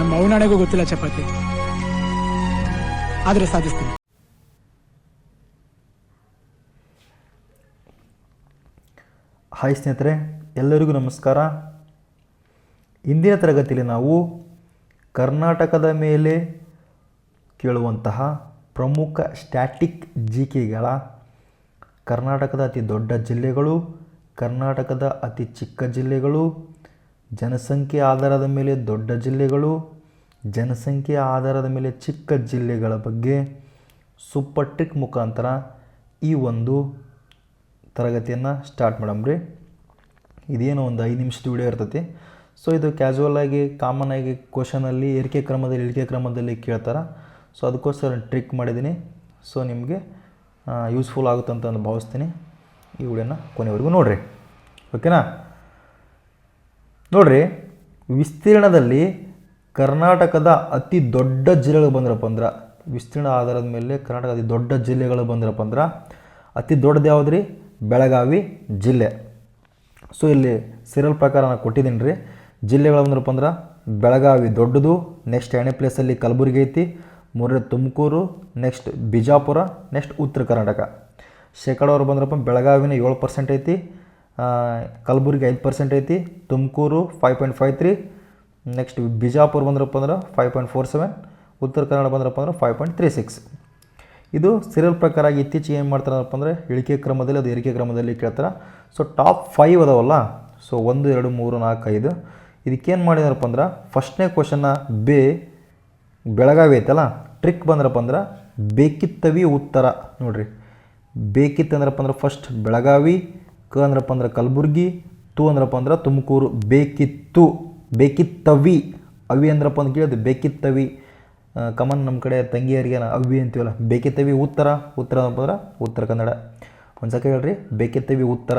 ನಮ್ಮ ಅವನಾಣೆಗೂ ಗೊತ್ತಿಲ್ಲ ಚಪಾತಿ. ಆದರೆ ಸಾಧಿಸ್ತೀನಿ. ಹಾಯ್ ಸ್ನೇಹಿತರೆ, ಎಲ್ಲರಿಗೂ ನಮಸ್ಕಾರ. ಇಂದಿನ ತರಗತಿಯಲ್ಲಿ ನಾವು ಕರ್ನಾಟಕದ ಮೇಲೆ ಕೇಳುವಂತಹ ಪ್ರಮುಖ ಸ್ಟ್ಯಾಟಿಕ್ ಜಿ ಕೆಗಳ ಕರ್ನಾಟಕದ ಅತಿ ದೊಡ್ಡ ಜಿಲ್ಲೆಗಳು, ಕರ್ನಾಟಕದ ಅತಿ ಚಿಕ್ಕ ಜಿಲ್ಲೆಗಳು ಜನಸಂಖ್ಯೆ ಆಧಾರದ ಮೇಲೆ ದೊಡ್ಡ ಜಿಲ್ಲೆಗಳು, ಜನಸಂಖ್ಯೆ ಆಧಾರದ ಮೇಲೆ ಚಿಕ್ಕ ಜಿಲ್ಲೆಗಳ ಬಗ್ಗೆ ಸೂಪರ್ ಟ್ರಿಕ್ ಮುಖಾಂತರ ಈ ಒಂದು ತರಗತಿಯನ್ನು ಸ್ಟಾರ್ಟ್ ಮಾಡಮ್ರಿ ಇದೇನೋ ಒಂದು ಐದು ನಿಮಿಷದ ವಿಡಿಯೋ ಇರ್ತೈತಿ. ಸೊ ಇದು ಕ್ಯಾಶುವಲ್ ಆಗಿ ಕಾಮನ್ ಆಗಿ ಕ್ವಶನಲ್ಲಿ ಏರಿಕೆ ಕ್ರಮದಲ್ಲಿ, ಇಳಿಕೆ ಕ್ರಮದಲ್ಲಿ ಕೇಳ್ತಾರೆ. ಸೊ ಅದಕ್ಕೋಸ್ಕರ ಟ್ರಿಕ್ ಮಾಡಿದ್ದೀನಿ. ಸೊ ನಿಮಗೆ ಯೂಸ್ಫುಲ್ ಆಗುತ್ತೆ ಅಂತ ಭಾವಿಸ್ತೀನಿ. ಈ ವಿಡಿಯೋನ ಕೊನೆವರೆಗೂ ನೋಡಿರಿ. ಓಕೆನಾ ನೋಡ್ರಿ, ವಿಸ್ತೀರ್ಣದಲ್ಲಿ ಕರ್ನಾಟಕದ ಅತಿ ದೊಡ್ಡ ಜಿಲ್ಲೆಗಳು ಬಂದ್ರಪ್ಪ ಅಂದ್ರೆ, ವಿಸ್ತೀರ್ಣ ಆಧಾರದ ಮೇಲೆ ಕರ್ನಾಟಕದ ಅತಿ ದೊಡ್ಡ ಜಿಲ್ಲೆಗಳು ಬಂದ್ರಪ್ಪ ಅಂದ್ರೆ, ಅತಿ ದೊಡ್ಡದು ಯಾವುದ್ರಿ? ಬೆಳಗಾವಿ ಜಿಲ್ಲೆ. ಸೊ ಇಲ್ಲಿ ಸೀರಿಯಲ್ ಪ್ರಕಾರ ನಾನು ಕೊಟ್ಟಿದ್ದೀನಿ ರೀ ಜಿಲ್ಲೆಗಳು ಬಂದ್ರಪ್ಪ ಅಂದ್ರೆ, ಬೆಳಗಾವಿ ದೊಡ್ಡದು ನೆಕ್ಸ್ಟ್ ಎರಡನೇ ಪ್ಲೇಸಲ್ಲಿ ಕಲಬುರಗಿ ಐತಿ, ಮೂರನೇ ತುಮಕೂರು ನೆಕ್ಸ್ಟ್ ಬಿಜಾಪುರ ನೆಕ್ಸ್ಟ್ ಉತ್ತರ ಕರ್ನಾಟಕ. ಶೇಕಡಾವ್ರು ಬಂದ್ರಪ್ಪ ಬೆಳಗಾವಿನ ಏಳು ಪರ್ಸೆಂಟ್ ಐತಿ ಕಲಬುರಗಿ ಐದು ಪರ್ಸೆಂಟ್ ಐತಿ, Tumakuru five point five three next Bijapur ಬಂದ್ರಪ್ಪ ಅಂದ್ರೆ five point four seven Uttara Kannada ಬಂದ್ರಪ್ಪ ಅಂದ್ರೆ ಫೈವ್ ಪಾಯಿಂಟ್ ತ್ರೀ ಸಿಕ್ಸ್ ಇದು ಸಿರಿಯಲ್ ಪ್ರಕಾರ ಇತ್ತೀಚೆಗೆ ಏನು ಮಾಡ್ತಾರಪ್ಪ ಅಂದರೆ ಇಳಿಕೆ ಕ್ರಮದಲ್ಲಿ ಅದು ಏರಿಕೆ ಕ್ರಮದಲ್ಲಿ ಕೇಳ್ತಾರೆ. ಸೊ ಟಾಪ್ ಫೈವ್ ಅದಾವಲ್ಲ ಸೊ ಒಂದು, ಎರಡು, ಮೂರು, ನಾಲ್ಕು, ಐದು. ಇದಕ್ಕೇನು ಮಾಡಿದಾರಪ್ಪ ಅಂದ್ರೆ ಫಸ್ಟ್ನೇ ಕ್ವಶನ್ನ ಬೇ ಬೆಳಗಾವಿ ಐತಲ್ಲ ಟ್ರಿಕ್ ಬಂದ್ರಪ್ಪ ಅಂದ್ರೆ ಬೇಕಿತ್ತವಿ ಉತ್ತರ. ನೋಡಿರಿ, ಬೇಕಿತ್ತಂದ್ರಪ್ಪ ಅಂದ್ರೆ ಫಸ್ಟ್ ಬೆಳಗಾವಿ ಕ ಅಂದ್ರಪ್ಪ ಅಂದ್ರೆ ಕಲಬುರ್ಗಿ, ತು ಅಂದ್ರಪ್ಪ ಅಂದ್ರೆ ತುಮಕೂರು. ಬೇಕಿತ್ತು, ಬೇಕಿತ್ತವಿ. ಅವಿ ಅಂದ್ರಪ್ಪ ಅಂತ ಕೇಳಿದ್ರೆ, ಬೇಕಿತ್ತವಿ. ಕಮನ್ ನಮ್ಮ ಕಡೆ ತಂಗಿಯರಿಗೆ ಅವಿ ಅಂತೀವಲ್ಲ, ಬೇಕಿತ್ತವಿ ಉತ್ತರ. ಉತ್ತರ ಅಂದ್ರಪ್ಪ ಅಂದ್ರೆ ಉತ್ತರ ಕನ್ನಡ. ಒಂದು ಸಕ ಹೇಳ್ರಿ, ಬೇಕಿತ್ತವಿ ಉತ್ತರ.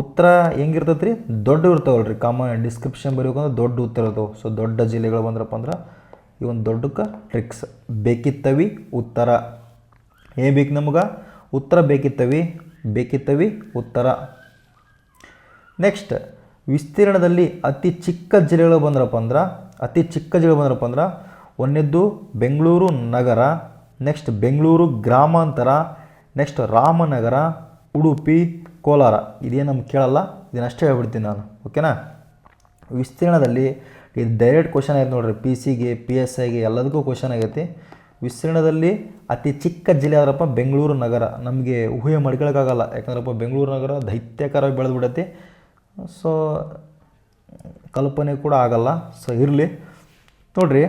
ಉತ್ತರ ಹೆಂಗಿರ್ತೈತೆ ರೀ ದೊಡ್ಡ ಇರ್ತಾವಲ್ಲ ರೀ ಕಾಮನ್ ಡಿಸ್ಕ್ರಿಪ್ಷನ್ ಬರೀಬೇಕಂದ್ರೆ ದೊಡ್ಡ ಉತ್ತರ ಇರ್ತಾವೆ. ಸೊ ದೊಡ್ಡ ಜಿಲ್ಲೆಗಳು ಬಂದ್ರಪ್ಪ ಅಂದ್ರೆ ಈ ಒಂದು ದೊಡ್ಡಕ್ಕೆ ಟ್ರಿಕ್ಸ್ ಬೇಕಿತ್ತವಿ ಉತ್ತರ. ಏನು ಬೇಕು ನಮಗೆ? ಉತ್ತರ, ಬೇಕಿತ್ತವಿ. ಬೇಕಿತ್ತವಿ? ಉತ್ತರ. ನೆಕ್ಸ್ಟ್, ವಿಸ್ತೀರ್ಣದಲ್ಲಿ ಅತಿ ಚಿಕ್ಕ ಜಿಲ್ಲೆಗಳು ಬಂದ್ರಪ್ಪ ಅಂದ್ರೆ, ಅತಿ ಚಿಕ್ಕ ಜಿಲ್ಲೆ ಬಂದ್ರಪ್ಪ ಅಂದ್ರೆ ಒಂದನೇದ್ದು ಬೆಂಗಳೂರು ನಗರ, ನೆಕ್ಸ್ಟ್ ಬೆಂಗಳೂರು ಗ್ರಾಮಾಂತರ, ನೆಕ್ಸ್ಟ್ ರಾಮನಗರ, ಉಡುಪಿ, ಕೋಲಾರ. ಇದೇನು ನಮ್ಗೆ ಕೇಳಲ್ಲ ಇದನ್ನಷ್ಟೇ ಹೇಳ್ಬಿಡ್ತೀನಿ ನಾನು, ಓಕೆನಾ? ವಿಸ್ತೀರ್ಣದಲ್ಲಿ ಇದು ಡೈರೆಕ್ಟ್ ಕ್ವಶನ್ ಆಗೈತೆ ನೋಡಿರಿ ಪಿ ಸಿಗೆ ಪಿ ಎಸ್ ಐಗೆ ಎಲ್ಲದಕ್ಕೂ ಕ್ವಶನ್ ಆಗೈತಿ ವಿಸ್ತೀರ್ಣದಲ್ಲಿ ಅತಿ ಚಿಕ್ಕ ಜಿಲ್ಲೆ ಯಾವ್ದಪ್ಪ ಬೆಂಗಳೂರು ನಗರ. ನಮಗೆ ಊಹೆ ಮಾಡ್ಕೊಳಕ್ಕಾಗಲ್ಲ ಯಾಕಂದ್ರಪ್ಪ ಬೆಂಗಳೂರು ನಗರ ದೈತ್ಯಕರವಾಗಿ ಬೆಳೆದು ಬಿಡತ್ತೆ ಸೊ ಕಲ್ಪನೆ ಕೂಡ ಆಗಲ್ಲ. ಸೊ ಇರಲಿ. ನೋಡ್ರಿ.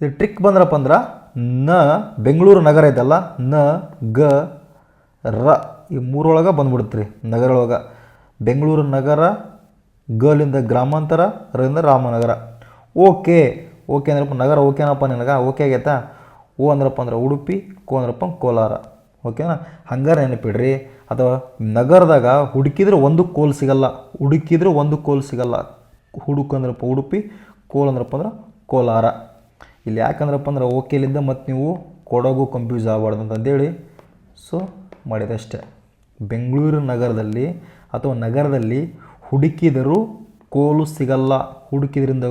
ಇದು ಟ್ರಿಕ್ ಬಂದ್ರಪ್ಪ ಅಂದ್ರೆ ನ ಬೆಂಗಳೂರು ನಗರ ಐತಲ್ಲ, ನ, ಗ, ರ ಈ ಮೂರೊಳಗೆ ಬಂದ್ಬಿಡುತ್ತೆ ರೀ ನಗರೊಳಗೆ. ಬೆಂಗಳೂರು ನಗರ ಗಲಿಂದ ಗ್ರಾಮಾಂತರ ರಿಂದ ರಾಮನಗರ. ಓಕೆ ಓಕೆ ಅಂದ್ರಪ್ಪ, ನಗರ ಓಕೆನಪ್ಪ ನಿನಗೆ? ಓಕೆ ಆಗೈತಾ? ಓ ಅಂದ್ರಪ್ಪ ಅಂದ್ರೆ ಉಡುಪಿ, ಕೋ ಅಂದ್ರಪ್ಪ ಕೋಲಾರ. ಓಕೆನಾ? ಹಂಗಾರೆ ನೆನಪಿಡ್ರಿ, ಅಥವಾ ನಗರದಾಗ ಹುಡುಕಿದ್ರೆ ಒಂದು ಕೋಲ್ ಸಿಗಲ್ಲ, ಹುಡುಕಿದ್ರೆ ಒಂದು ಕೋಲ್ ಸಿಗಲ್ಲ. ಹುಡುಕು ಅಂದ್ರಪ್ಪ ಉಡುಪಿ, ಕೋಲ್ ಅಂದ್ರಪ್ಪ ಅಂದ್ರೆ ಕೋಲಾರ. ಇಲ್ಲಿ ಯಾಕಂದ್ರಪ್ಪ ಅಂದ್ರೆ ಓಕೆಲಿಂದ ಮತ್ತು ನೀವು ಕೊಡಗು ಕನ್ಫ್ಯೂಸ್ ಆಗಬಾರ್ದು ಅಂತಂದೇಳಿ ಸೊ ಮಾಡಿದಷ್ಟೇ. ಬೆಂಗಳೂರು ನಗರದಲ್ಲಿ ಅಥವಾ ನಗರದಲ್ಲಿ ಹುಡುಕಿದರೂ ಕೋಲು ಸಿಗಲ್ಲ. ಹುಡುಕಿದ್ರಿಂದ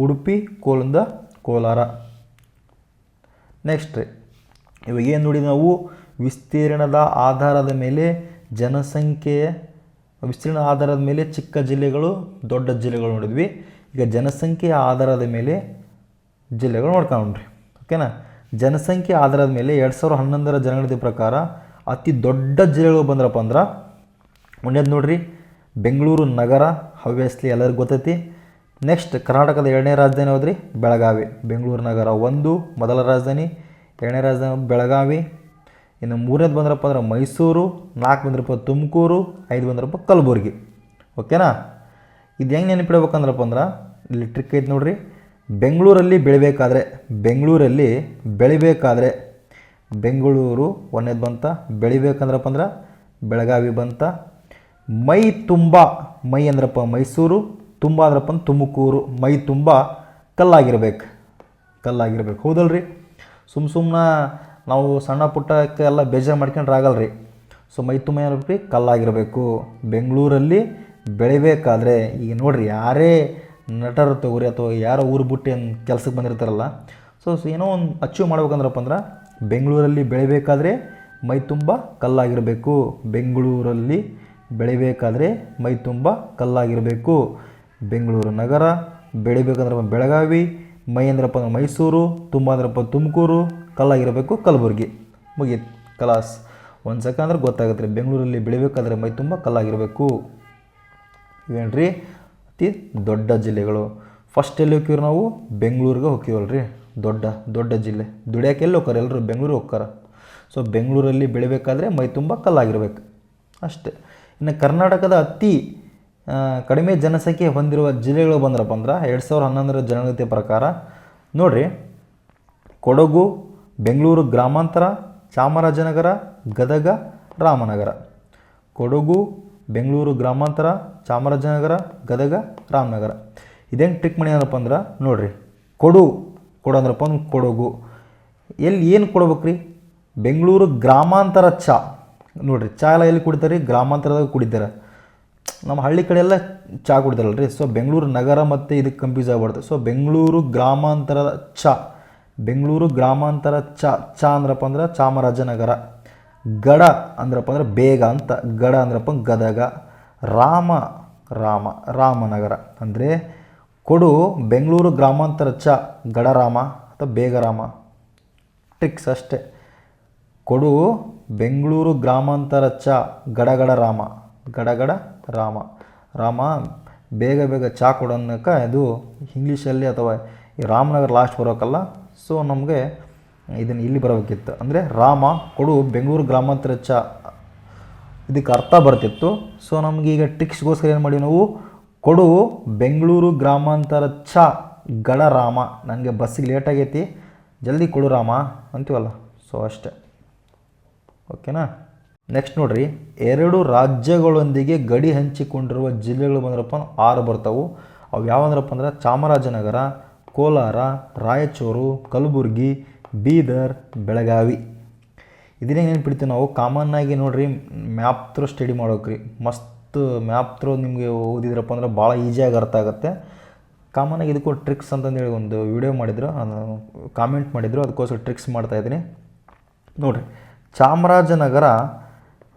ಉಡುಪಿ, ಕೋಲಿಂದ, ಕೋಲಾರ. ನೆಕ್ಸ್ಟ್ ಇವಾಗ ಏನು ನೋಡಿ ನಾವು? ವಿಸ್ತೀರ್ಣದ ಆಧಾರದ ಮೇಲೆ ಜನಸಂಖ್ಯೆಯ, ವಿಸ್ತೀರ್ಣ ಆಧಾರದ ಮೇಲೆ ಚಿಕ್ಕ ಜಿಲ್ಲೆಗಳು, ದೊಡ್ಡ ಜಿಲ್ಲೆಗಳು ನೋಡಿದ್ವಿ. ಈಗ ಜನಸಂಖ್ಯೆಯ ಆಧಾರದ ಮೇಲೆ ಜಿಲ್ಲೆಗಳು ನೋಡ್ಕೊಂಡ್ರಿ ಓಕೆನಾ ಜನಸಂಖ್ಯೆ ಆಧಾರದ ಮೇಲೆ ಎರಡು ಸಾವಿರದ ಹನ್ನೊಂದರ ಜನಗಣತಿ ಪ್ರಕಾರ ಅತಿ ದೊಡ್ಡ ಜಿಲ್ಲೆಗಳು ಬಂದ್ರಪ್ಪ ಅಂದ್ರೆ, ಒಂದೇದು ನೋಡ್ರಿ? ಬೆಂಗಳೂರು ನಗರ ಹವ್ಯಾಸ್ಲಿ ಎಲ್ಲರಿಗೂ ಗೊತ್ತೈತಿ. ನೆಕ್ಸ್ಟ್ ಕರ್ನಾಟಕದ ಎರಡನೇ ರಾಜಧಾನಿ ಹೋದ್ರಿ ಬೆಳಗಾವಿ. ಬೆಂಗಳೂರು ನಗರ ಒಂದು, ಮೊದಲ ರಾಜಧಾನಿ, ಎರಡನೇ ರಾಜಧಾನಿ ಬೆಳಗಾವಿ. ಇನ್ನು ಮೂರನೇದು ಬಂದ್ರಪ್ಪ ಅಂದ್ರೆ ಮೈಸೂರು, ನಾಲ್ಕು ಬಂದ್ರಪ್ಪ ತುಮಕೂರು, ಐದು ಬಂದ್ರಪ್ಪ ಕಲಬುರಗಿ. ಓಕೆನಾ ಇದು ಹೆಂಗೆ ನೆನಪಿಡ್ಬೇಕಂದ್ರಪ್ಪ ಅಂದ್ರೆ, ಇಲ್ಲಿ ಟ್ರಿಕ್ ಐತೆ ನೋಡ್ರಿ. ಬೆಂಗಳೂರಲ್ಲಿ ಬೆಳಿಬೇಕಾದ್ರೆ ಬೆಂಗಳೂರಲ್ಲಿ ಬೆಳಿಬೇಕಾದ್ರೆ ಬೆಂಗಳೂರು ಒಂದೇದು ಬಂತ, ಬೆಳಿಬೇಕಂದ್ರಪ್ಪ ಅಂದ್ರೆ ಬೆಳಗಾವಿ ಬಂತ. ಮೈ ತುಂಬ, ಮೈ ಅಂದ್ರಪ್ಪ ಮೈಸೂರು ತುಂಬ ಅಂದ್ರಪ್ಪ ಅಂದ್ರೆ ತುಮಕೂರು ಮೈ ತುಂಬ ಕಲ್ಲಾಗಿರ್ಬೇಕು. ಕಲ್ಲಾಗಿರ್ಬೇಕು. ಹೌದಲ್ರಿ? ಸುಮ್ಮ ಸುಮ್ಮನೆ ನಾವು ಸಣ್ಣ ಪುಟ್ಟಕ್ಕೆ ಎಲ್ಲ ಬೇಜಾರು ಮಾಡ್ಕೊಂಡ್ರೆ ಆಗಲ್ರಿ ಸೊ ಮೈ ತುಂಬ ಏನಿರ್ಬೇಕು ಕಲ್ಲಾಗಿರಬೇಕು. ಬೆಂಗಳೂರಲ್ಲಿ ಬೆಳಿಬೇಕಾದ್ರೆ ಈಗ ನೋಡಿರಿ ಯಾರೇ ನಟರು ತಗೋರಿ ಅಥವಾ ಯಾರೋ ಊರು ಬಿಟ್ಟು ಕೆಲಸಕ್ಕೆ ಬಂದಿರ್ತಾರಲ್ಲ, ಸೊ ಏನೋ ಒಂದು ಅಚೀವ್ ಮಾಡ್ಬೇಕಂದ್ರಪ್ಪ ಅಂದ್ರೆ ಬೆಂಗಳೂರಲ್ಲಿ ಬೆಳಿಬೇಕಾದ್ರೆ ಮೈ ತುಂಬ ಕಲ್ಲಾಗಿರಬೇಕು. ಬೆಂಗಳೂರಲ್ಲಿ ಬೆಳಿಬೇಕಾದ್ರೆ ಮೈ ತುಂಬ ಕಲ್ಲಾಗಿರಬೇಕು. ಬೆಂಗಳೂರು ನಗರ, ಬೆಳಿಬೇಕಂದ್ರೆ ಬೆಳಗಾವಿ ಮೈ ಅಂದ್ರಪ್ಪ ಅಂದ್ರೆ ಮೈಸೂರು ತುಂಬ ಅಂದ್ರಪ್ಪ ತುಮಕೂರು, ಕಲ್ಲಾಗಿರಬೇಕು ಕಲಬುರಗಿ. ಮುಗೀತು ಕಲಾಸ್ ಒಂದು ಸೆಕೆಂಡ್ ಅಂದ್ರೆ ಗೊತ್ತಾಗುತ್ತೆ ರೀ, ಬೆಂಗಳೂರಲ್ಲಿ ಬೆಳಿಬೇಕಾದ್ರೆ ಮೈ ತುಂಬ ಕಲ್ಲಾಗಿರಬೇಕು. ಇವೇನ್ರಿ? ಅತಿ ದೊಡ್ಡ ಜಿಲ್ಲೆಗಳು. ಫಸ್ಟ್ ಎಲ್ಲಿ ಹೋಗ್ತೀವ್ರಿ ನಾವು? ಬೆಂಗಳೂರಿಗೆ ಹೋಗ್ತೀವಲ್ರಿ ದೊಡ್ಡ ದೊಡ್ಡ ಜಿಲ್ಲೆ. ದುಡಿಯೋಕೆ ಎಲ್ಲಿ ಹೋಗ್ತಾರೆ ಎಲ್ಲರೂ ಬೆಂಗಳೂರು ಹೋಗ್ತಾರೆ ಸೊ ಬೆಂಗಳೂರಲ್ಲಿ ಬೆಳಿಬೇಕಾದ್ರೆ ಮೈ ತುಂಬ ಕಲ್ಲಾಗಿರ್ಬೇಕು. ಅಷ್ಟೇ. ಇನ್ನು ಕರ್ನಾಟಕದ ಅತಿ ಕಡಿಮೆ ಜನಸಂಖ್ಯೆ ಹೊಂದಿರುವ ಜಿಲ್ಲೆಗಳು ಬಂದ್ರಪ್ಪ ಅಂದ್ರೆ ಎರಡು ಸಾವಿರದ ಹನ್ನೊಂದರ ಜನಗಣತಿ ಪ್ರಕಾರ, ನೋಡಿರಿ, ಕೊಡಗು, ಬೆಂಗಳೂರು ಗ್ರಾಮಾಂತರ, ಚಾಮರಾಜನಗರ, ಗದಗ, ರಾಮನಗರ. ಕೊಡಗು, ಬೆಂಗಳೂರು ಗ್ರಾಮಾಂತರ, ಚಾಮರಾಜನಗರ, ಗದಗ, ರಾಮನಗರ. ಇದೇನು ಟ್ರಿಕ್ ಮಾಡಿ ಏನಪ್ಪ ಅಂದ್ರೆ, ನೋಡಿರಿ, ಕೊಡು ಕೊಡು ಅಂದ್ರಪ್ಪ ಅಂದ್ರೆ ಕೊಡಗು. ಎಲ್ಲಿ ಏನು ಕೊಡ್ಬೇಕ್ರಿ? ಬೆಂಗಳೂರು ಗ್ರಾಮಾಂತರ ಚಾ. ನೋಡಿರಿ ಚಾ ಎಲ್ಲ ಎಲ್ಲಿ ಕುಡಿತಾರೆ? ಗ್ರಾಮಾಂತರದಾಗ ಕುಡಿತಾರೆ. ನಮ್ಮ ಹಳ್ಳಿ ಕಡೆ ಎಲ್ಲ ಚಾ ರೀ ಸೊ ಬೆಂಗಳೂರು ನಗರ ಮತ್ತು ಇದಕ್ಕೆ ಕನ್ಫ್ಯೂಸ್ ಆಗ್ಬಾರ್ದು ಸೊ ಬೆಂಗಳೂರು ಗ್ರಾಮಾಂತರದ ಚಾ. ಬೆಂಗಳೂರು ಗ್ರಾಮಾಂತರ ಚಾ. ಚಾ ಅಂದ್ರಪ್ಪ ಅಂದ್ರೆ ಚಾಮರಾಜನಗರ. ಗಡ ಅಂದ್ರಪ್ಪ ಅಂದ್ರೆ ಬೇಗ ಅಂತ. ಗಡ ಅಂದ್ರಪ್ಪ ಗದಗ. ರಾಮ ರಾಮ, ರಾಮನಗರ. ಅಂದರೆ ಕೊಡು ಬೆಂಗಳೂರು ಗ್ರಾಮಾಂತರ ಚ. ಗಡರಾಮ ಅಥವಾ ಬೇಗರಾಮ ಟ್ರಿಕ್ಸ್ ಅಷ್ಟೇ. ಕೊಡು ಬೆಂಗಳೂರು ಗ್ರಾಮಾಂತರ ಚ. ಗಡಗಡ ರಾಮ. ಗಡಗಡ ರಾಮ. ರಾಮ, ಬೇಗ ಬೇಗ ಚಾ ಕೊಡೋನಕ ಇದು ಇಂಗ್ಲೀಷಲ್ಲಿ ಅಥವಾ ಈ ರಾಮನಗರ ಲಾಸ್ಟ್ ಬರೋಕ್ಕಲ್ಲ ಸೊ ನಮಗೆ ಇದನ್ನು ಇಲ್ಲಿ ಬರಬೇಕಿತ್ತು. ಅಂದರೆ ರಾಮ ಕೊಡು ಬೆಂಗಳೂರು ಗ್ರಾಮಾಂತರ ಚ. ಇದಕ್ಕೆ ಅರ್ಥ ಬರ್ತಿತ್ತು. ಸೊ ನಮಗೀಗ ಟ್ರಿಕ್ಸ್ಗೋಸ್ಕರ ಏನು ಮಾಡಿ ನಾವು? ಕೊಡು ಬೆಂಗಳೂರು ಗ್ರಾಮಾಂತರ ಚ. ಗಡ ರಾಮ. ನನಗೆ ಬಸ್ಸಿಗೆ ಲೇಟ್ ಆಗೈತಿ. ಜಲ್ದಿ ಕೊಡು ರಾಮ. ಅಂತೀವಲ್ಲ? ಸೊ ಅಷ್ಟೆ. ಓಕೆನಾ ನೆಕ್ಸ್ಟ್ ನೋಡ್ರಿ. ಎರಡು ರಾಜ್ಯಗಳೊಂದಿಗೆ ಗಡಿ ಹಂಚಿಕೊಂಡಿರುವ ಜಿಲ್ಲೆಗಳು ಬಂದ್ರಪ್ಪ ಆರು ಬರ್ತಾವು. ಅವು ಯಾವಂದ್ರಪ್ಪ ಅಂದ್ರೆ ಚಾಮರಾಜನಗರ, ಕೋಲಾರ, ರಾಯಚೂರು, ಕಲಬುರಗಿ, ಬೀದರ್, ಬೆಳಗಾವಿ. ಇದನ್ನೇ ನೆನ್ಪಿಡ್ತೀವಿ ನಾವು. ಕಾಮನ್ ಆಗಿ ನೋಡ್ರಿ ಮ್ಯಾಪ್ ಥ್ರೂ ಸ್ಟಡಿ ಮಾಡೋಕ್ರಿ ಮಸ್ತ್ ಮ್ಯಾಪ್ ಥ್ರೂ ನಿಮಗೆ ಓದಿದ್ರಪ್ಪ ಅಂದ್ರೆ ಭಾಳ ಈಸಿಯಾಗಿ ಅರ್ಥ ಆಗುತ್ತೆ. ಕಾಮನ್ನಾಗಿ ಇದಕ್ಕೂ ಟ್ರಿಕ್ಸ್ ಅಂತಂದೇಳಿ ಒಂದು ವಿಡಿಯೋ ಮಾಡಿದ್ರು. ಕಾಮೆಂಟ್ ಮಾಡಿದ್ರು. ಅದಕ್ಕೋಸ್ಕರ ಟ್ರಿಕ್ಸ್ ಮಾಡ್ತಾಯಿದ್ದೀನಿ ನೋಡಿರಿ. ಚಾಮರಾಜನಗರ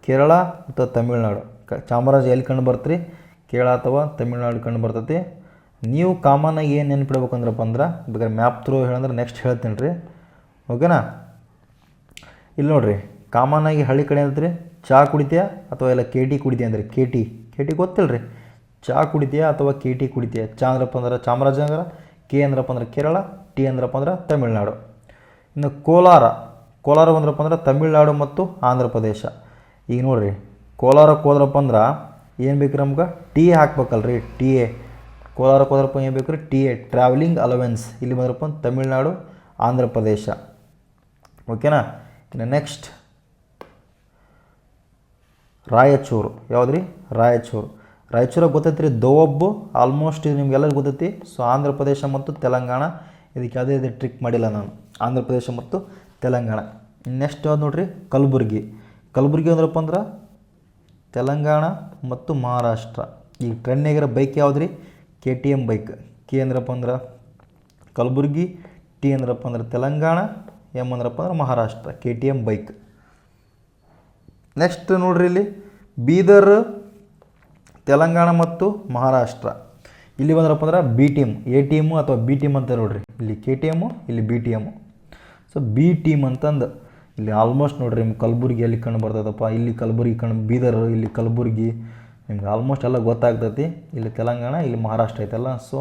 ಕೇರಳ ಅಥವಾ ತಮಿಳ್ನಾಡು. ಕ ಚಾಮರಾಜ ಎಲ್ಲಿ ಕಂಡು ಬರ್ತೀರಿ? ಕೇರಳ ಅಥವಾ ತಮಿಳ್ನಾಡು ಕಂಡು ಬರ್ತೈತಿ. ನೀವು ಕಾಮನ್ನಾಗಿ ಏನು ನೆನ್ಪಿಡ್ಬೇಕಂದ್ರಪ್ಪ ಅಂದ್ರೆ ಬೇಕಾದ್ರೆ ಮ್ಯಾಪ್ ಥ್ರೂ ಹೇಳಂದ್ರೆ ನೆಕ್ಸ್ಟ್ ಹೇಳ್ತೀನಿ ರೀ. ಓಕೆನಾ ಇಲ್ಲಿ ನೋಡ್ರಿ ಕಾಮನ್ನಾಗಿ ಹಳ್ಳಿ ಕಡೆ ಅಂತ್ರಿ ಚಹಾ ಕುಡಿತೀಯಾ ಅಥವಾ ಎಲ್ಲ ಕೆ ಟಿ ಕುಡಿತೀಯ ಅಂದ್ರೆ? K T. ಕೆ ಟಿ ಗೊತ್ತಿಲ್ಲ ರೀ ಚಹಾ ಕುಡಿತೀಯಾ ಅಥವಾ ಕೆ ಟಿ ಕುಡಿತೀಯ? ಚಾ ಅಂದ್ರಪ್ಪ ಅಂದ್ರೆ ಚಾಮರಾಜನಗರ ಕೆ ಅಂದ್ರಪ್ಪ ಅಂದ್ರೆ ಕೇರಳ, ಟಿ ಅಂದ್ರಪ್ಪ ಅಂದ್ರೆ ತಮಿಳ್ನಾಡು. ಇನ್ನು ಕೋಲಾರ. ಕೋಲಾರ ಬಂದ್ರಪ್ಪ ಅಂದ್ರೆ ತಮಿಳ್ನಾಡು ಮತ್ತು ಆಂಧ್ರ ಪ್ರದೇಶ. ಈಗ ನೋಡ್ರಿ, ಕೋಲಾರಕ್ಕೆ ಹೋದ್ರಪ್ಪ ಅಂದ್ರೆ ಏನು ಬೇಕು ನಮ್ಗೆ? ಟಿ ಎ ಹಾಕ್ಬೇಕಲ್ರಿ ಟಿ ಎ ಕೋಲಾರಕ್ಕೆ ಹೋದ್ರಪ್ಪ ಏನು ಬೇಕು ರೀ ಟಿ ಎ ಟ್ರಾವೆಲಿಂಗ್ ಅಲವೆನ್ಸ್ ಇಲ್ಲಿ ಬಂದ್ರಪ್ಪ ಅಂದ್ರೆ ತಮಿಳ್ನಾಡು, ಆಂಧ್ರ ಪ್ರದೇಶ. ಓಕೆನಾ ಇನ್ನು ನೆಕ್ಸ್ಟ್ ರಾಯಚೂರು. ಯಾವ್ದು ರೀ ರಾಯಚೂರು. ರಾಯಚೂರಾಗ ಗೊತ್ತೈತೆ ರೀ ದೋವಬ್ಬು ಆಲ್ಮೋಸ್ಟ್ ಇದು ನಿಮ್ಗೆಲ್ಲರಿಗೂ ಗೊತ್ತೈತಿ. ಸೊ ಆಂಧ್ರ ಪ್ರದೇಶ ಮತ್ತು ತೆಲಂಗಾಣ. ಇದಕ್ಕೆ ಯಾವುದೇ ರೀತಿ ಟ್ರಿಕ್ ಮಾಡಿಲ್ಲ ನಾನು. ಆಂಧ್ರ ಪ್ರದೇಶ ಮತ್ತು ತೆಲಂಗಾಣ. ನೆಕ್ಸ್ಟ್ ಯಾವ್ದು ನೋಡಿರಿ? ಕಲಬುರ್ಗಿ. ಕಲಬುರ್ಗಿ ಅಂದ್ರಪ್ಪ ಅಂದ್ರೆ ತೆಲಂಗಾಣ ಮತ್ತು ಮಹಾರಾಷ್ಟ್ರ. ಈಗ ಟ್ರೆಂಡ್ನಾಗಿರೋ ಬೈಕ್ ಯಾವ್ದು ರೀ K T M bike K ಅಂದ್ರಪ್ಪ ಅಂದ್ರೆ ಕಲಬುರಗಿ ಟಿ ಅಂದ್ರಪ್ಪ ಅಂದ್ರೆ ತೆಲಂಗಾಣ ಎಂ ಅಂದ್ರಪ್ಪ ಅಂದ್ರೆ Maharashtra. K T M bike next ನೋಡ್ರಿ ಇಲ್ಲಿ ಬೀದರ್, ತೆಲಂಗಾಣ ಮತ್ತು ಮಹಾರಾಷ್ಟ್ರ. ಇಲ್ಲಿ ಬಂದ್ರಪ್ಪ ಅಂದ್ರೆ B team A T M ಅಥವಾ ಬಿ ಟೀಮ್ ಅಂತ ನೋಡ್ರಿ. ಇಲ್ಲಿ ಕೆ ಟಿ ಎಮ್ಮು ಇಲ್ಲಿ B T M so B team ಅಂತಂದು ಇಲ್ಲಿ ಆಲ್ಮೋಸ್ಟ್ ನೋಡ್ರಿ ನಿಮ್ಮ ಕಲಬುರ್ಗಿ ಎಲ್ಲಿ ಕಂಡು ಬರ್ತದಪ್ಪ, ಇಲ್ಲಿ ಕಲಬುರ್ಗಿ ಕಣ್ಣು ಬೀದರ್, ಇಲ್ಲಿ ಕಲಬುರ್ಗಿ. ನಿಮ್ಗೆ ಆಲ್ಮೋಸ್ಟ್ ಎಲ್ಲ ಗೊತ್ತಾಗ್ತೈತಿ. ಇಲ್ಲಿ ತೆಲಂಗಾಣ, ಇಲ್ಲಿ ಮಹಾರಾಷ್ಟ್ರ ಐತಲ್ಲ. ಸೊ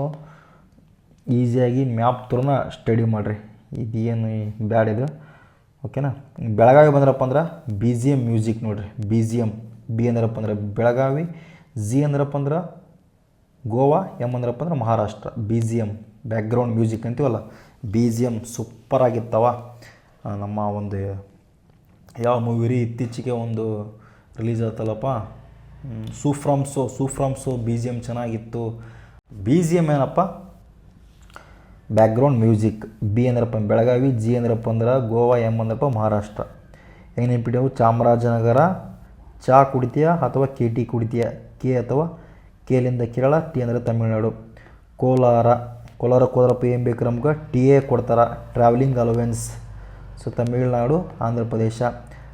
ಈಸಿಯಾಗಿ ಮ್ಯಾಪ್ ಥ್ರೂನ ಸ್ಟಡಿ ಮಾಡಿರಿ. ಇದು ಏನು ಬ್ಯಾಡ್ ಇದು. ಓಕೆನಾ ಬೆಳಗಾವಿ ಬಂದ್ರಪ್ಪ ಅಂದ್ರೆ ಬಿ ಜಿ ಎಂ ಮ್ಯೂಸಿಕ್ ನೋಡಿರಿ. ಬಿ ಜಿ ಎಂ ಬಿ ಅಂದ್ರಪ್ಪ ಅಂದ್ರೆ ಬೆಳಗಾವಿ ಜಿ ಅಂದ್ರಪ್ಪ ಅಂದ್ರೆ ಗೋವಾ ಎಂ ಅಂದ್ರಪ್ಪ ಅಂದ್ರೆ Maharashtra. B G M background music ಅಂತೀವಲ್ಲ. ಬಿ ಜಿ ಎಂ ಸೂಪರಾಗಿತ್ತವ ನಮ್ಮ ಒಂದು ಯಾವ ಮೂವಿ ರೀ ಇತ್ತೀಚೆಗೆ ಒಂದು release ಆಯ್ತಲ್ಲಪ್ಪ Su from So Su from So B G M ಚೆನ್ನಾಗಿತ್ತು. ಬಿ ಜಿ ಎಂ ಏನಪ್ಪ? ಬ್ಯಾಕ್ಗ್ರೌಂಡ್ ಮ್ಯೂಸಿಕ್ ಬಿ ಅಂದ್ರಪ್ಪ ಬೆಳಗಾವಿ ಜಿ ಅಂದ್ರಪ್ಪ ಅಂದ್ರೆ ಗೋವಾ ಎಂ ಅಂದ್ರಪ್ಪ ಮಹಾರಾಷ್ಟ್ರ. ಏನೇನು ಚಾಮರಾಜನಗರ, ಚಾ ಕುಡಿತೀಯ ಅಥವಾ ಕೆ ಟಿ ಕುಡಿತೀಯ? ಕೆ ಅಥವಾ ಕೇಲಿಂದ ಕೇರಳ, ಟಿ ಅಂದರೆ ತಮಿಳುನಾಡು. ಕೋಲಾರ. ಕೋಲಾರಕ್ಕೆ ಹೋದ್ರಪ್ಪ ಏನು ಬೇಕು ನಮ್ಗೆ? ಟಿ ಎ ಕೊಡ್ತಾರೆ. Travelling allowance so Tamil Nadu, Andhra Pradesh,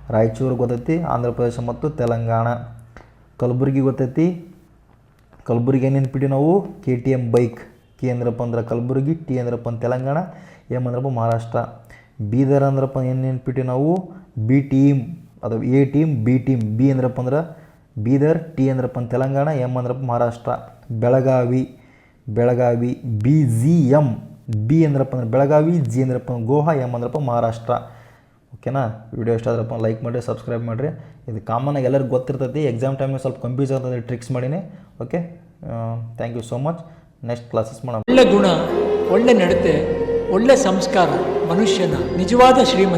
Raichur ಗೊತ್ತೈತಿ, ಆಂಧ್ರ ಪ್ರದೇಶ ಮತ್ತು ತೆಲಂಗಾಣ. ಕಲಬುರಗಿ ಗೊತ್ತೈತಿ. ಕಲಬುರಗಿ ಪಿಡಿ ನಾವು? K T M bike. K ಅಂದ್ರಪ್ಪ ಅಂದ್ರೆ ಕಲಬುರಗಿ, ಟಿ ಅಂದ್ರಪ್ಪ ಅಂದ್ರೆ ತೆಲಂಗಾಣ ಎಂ ಅಂದ್ರಪ್ಪ ಮಹಾರಾಷ್ಟ್ರ. ಬೀದರ್ ಅಂದ್ರಪ್ಪ ಏನೇನು ಪಿಟಿ ನಾವು? ಬಿ ಟೀಮ್ ಅದು A team, B team. B ಅಂದ್ರಪ್ಪ ಅಂದ್ರೆ ಬೀದರ್, ಟಿ ಅಂದ್ರಪ್ಪ ಅಂದ್ರೆ Telangana M ಅಂದ್ರಪ್ಪ Maharashtra. Belagavi Belagavi, B G M B ಅಂದ್ರಪ್ಪ ಅಂದ್ರೆ ಬೆಳಗಾವಿ, ಜಿ ಅಂದ್ರಪ್ಪ ಅಂದ್ರೆ ಗೋವಾ ಎಂ ಅಂದ್ರಪ್ಪ ಮಹಾರಾಷ್ಟ್ರ. ಓಕೆನಾ ವಿಡಿಯೋ ಇಷ್ಟ ಆದ್ರಪ್ಪ ಲೈಕ್ ಮಾಡಿರಿ ಸಬ್ಸ್ಕ್ರೈಬ್ ಮಾಡಿರಿ. ಇದು ಕಾಮನಾಗಿ ಎಲ್ಲರಿಗೂ ಗೊತ್ತಿರ್ತೈತಿ. ಎಕ್ಸಾಮ್ ಟೈಮ್ ಸ್ವಲ್ಪ ಕನ್ಫ್ಯೂಸ್ ಆಗ್ತದೆ ಟ್ರಿಕ್ಸ್ ಮಾಡಿನಿ. Okay thank you so much next classes ಮಾಡೋಣ. ಒಳ್ಳೆ ಗುಣ, ಒಳ್ಳೆ ನಡತೆ, ಒಳ್ಳೆ ಸಂಸ್ಕಾರ, ಮನುಷ್ಯನ, ನಿಜವಾದ ಶ್ರೀಮಂತ